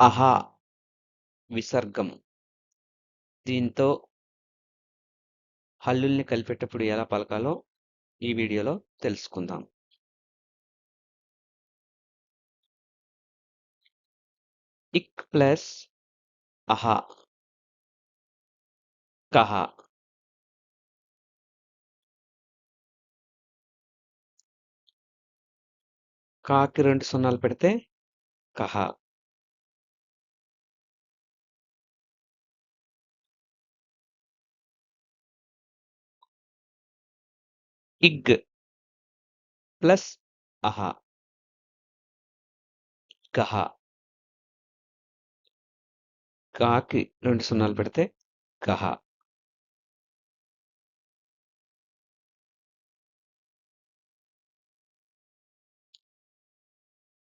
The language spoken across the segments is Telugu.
అహా విసర్గం. దీంతో హల్లుల్ని కలిపేటప్పుడు ఎలా పలకాలో ఈ వీడియోలో తెలుసుకుందాం. ఇక్ ప్లస్ అహా. కహా కాకి రెండు సున్నాలు పెడితే కహా ఇగ్ ప్లస్ అహా. కహ. కాకి రెండు సున్నాలు పెడితే కహ.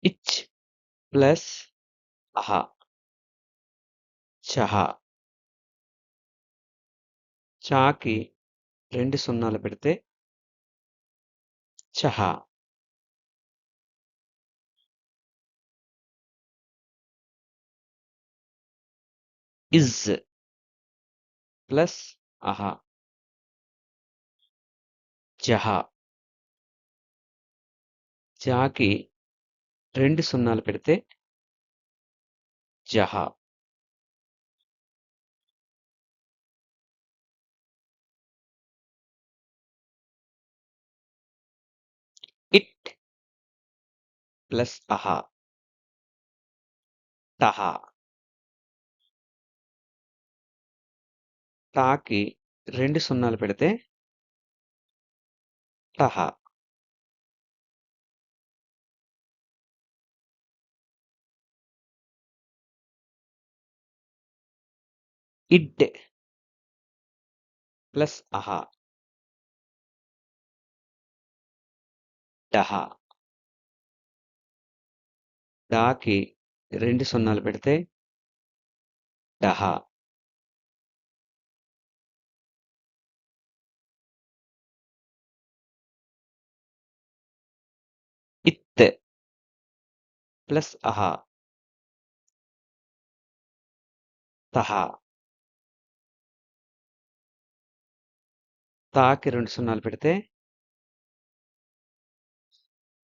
ఇచ్ ప్లస్ అహ చహ. చాకి రెండు సున్నాలు పెడితే చహ. ఇజ్ ప్లస్ అహా. జహ. జాకి 2 సున్నాలు పెడితే జహ. ప్లస్ అహా. టహ. టాకి రెండు సున్నాలు పెడితే టహ. ఇడ్ ప్లస్ అహా. డహ. డాకి రెండు సున్నాలు పెడితే డహ. ఇత్ ప్లస్ అహా. తహ. తాకి రెండు సున్నాలు పెడితే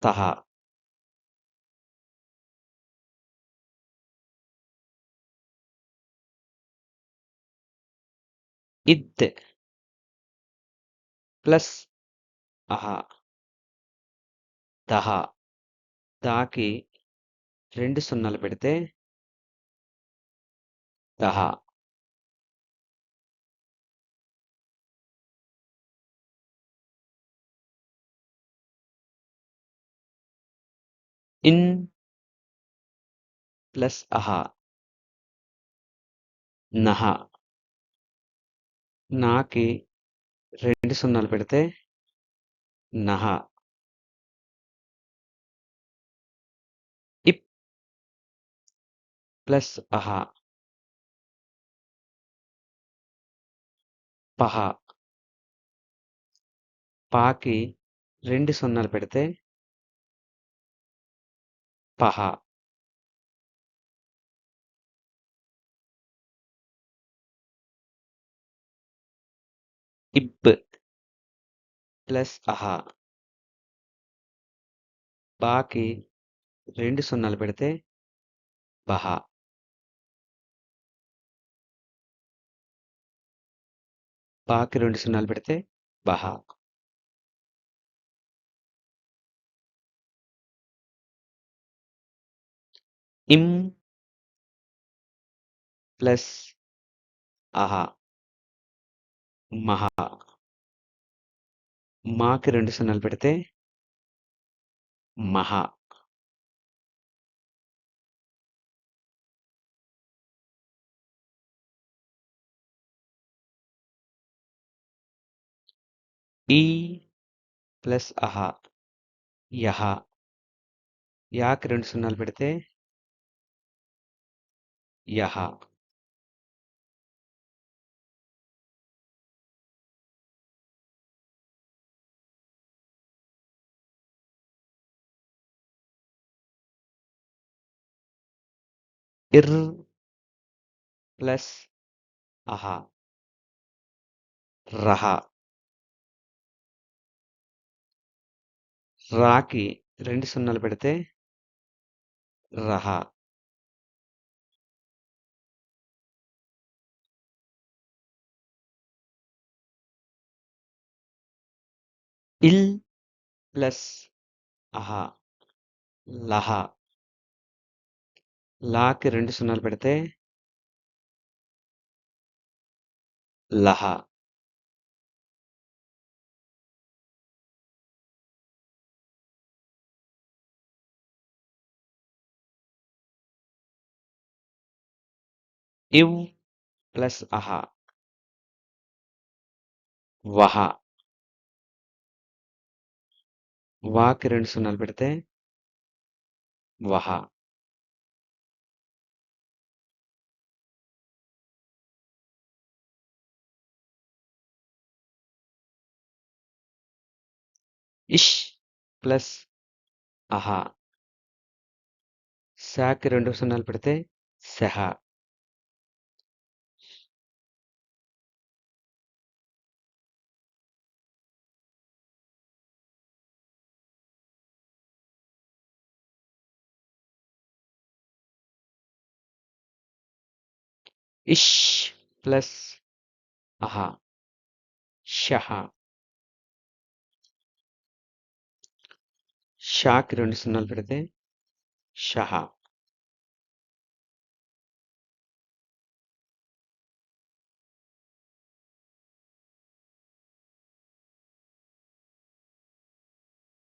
తహా ఇద్ ప్లస్ అహా. దహ. దాకి రెండు సున్నాలు పెడితే దహ. ఇన్ ప్లస్ అహా. నహ. నాకి 2 సున్నాలు పెడితే నహ. ఇప్ ప్లస్ అహా. పహ. పాకి 2 సున్నాలు పెడితే పహ. ప్లస్ అహా. బాకి రెండు సున్నాలు పెడితే బహ. బాకి రెండు సున్నాలు పెడితే బహ. ఇం ప్లస్ అహా. మహా మాకి 2 సున్నాలు పెడితే మహ. ఈ ప్లస్ అహా. యహ. యాకి 2 సున్నాలు పెడితే యహ. ఇర్ ప్లస్ అహ రహ రాకి రెండు సున్నాలు పెడితే రహ. ఇల్ ప్లస్ అహ లహ. లాకి రెండు సున్నాలు పెడితే లహ. ఇవ్ ప్లస్ అహ. వహ. వాకి రెండు సున్నాలు పెడితే వహ. ఇష్ ప్లస్ అహా. సాకి రెండు సున్నాలు పెడితే సహ. ఇష్ ప్లస్ అహ. షహ. షాకి రెండు సున్నాలు పెడితే షహ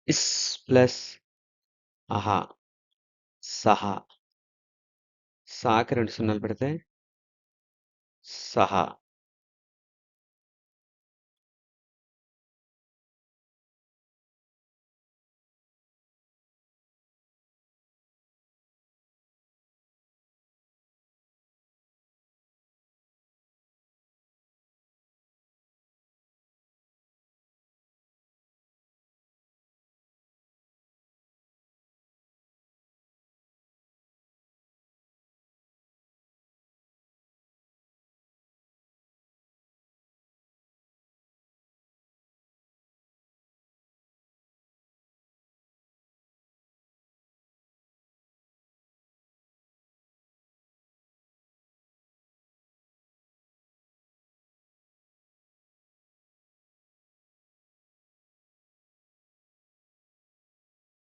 ఇస్ ప్లస్ అహ సహ సాకి రెండు సున్నాలు పెడితే సహ